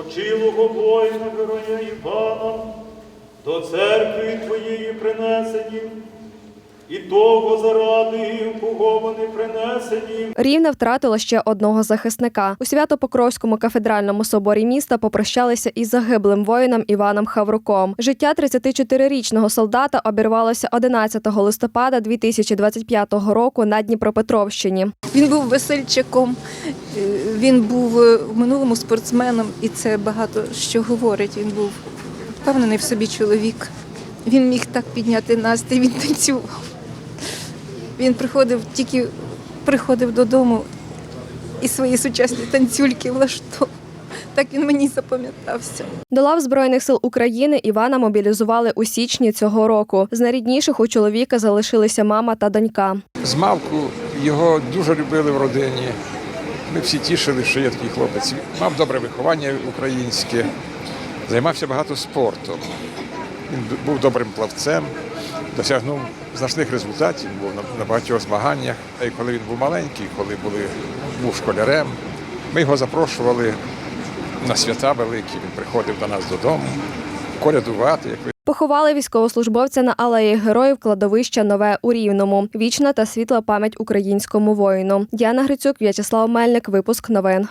спочилого воїна героя Івана, до церкви Твоєї принесені, і того заради, кого вони принесені, Рівне втратило ще одного захисника. У Свято-Покровському кафедральному соборі міста попрощалися із загиблим воїном Іваном Хавруком. Життя 34-річного солдата обірвалося 11 листопада 2025 року на Дніпропетровщині. Він був весельчаком, е, він був е, в минулому спортсменом, і це багато що говорить. Він був впевнений в собі чоловік. Він міг так підняти настрій, він танцював. Він приходив тільки приходив додому і свої сучасні танцюльки влаштовував. Так він мені запам'ятався. До лав Збройних сил України Івана мобілізували у січні цього року. З найрідніших у чоловіка залишилися мама та донька. З малку його дуже любили в родині. Ми всі тішили, що є такий хлопець. Мав добре виховання українське, займався багато спортом. Він був добрим плавцем, досягнув значних результатів, був на, багатьох змаганнях. А й коли він був маленький, коли були, був школярем, ми його запрошували на свята великі. Він приходив до нас додому, колядувати, як ви Поховали військовослужбовця на алеї героїв кладовища Нове у Рівному. Вічна та світла пам'ять українському воїну. Діана Грицюк, В'ячеслав Мельник. Випуск новин.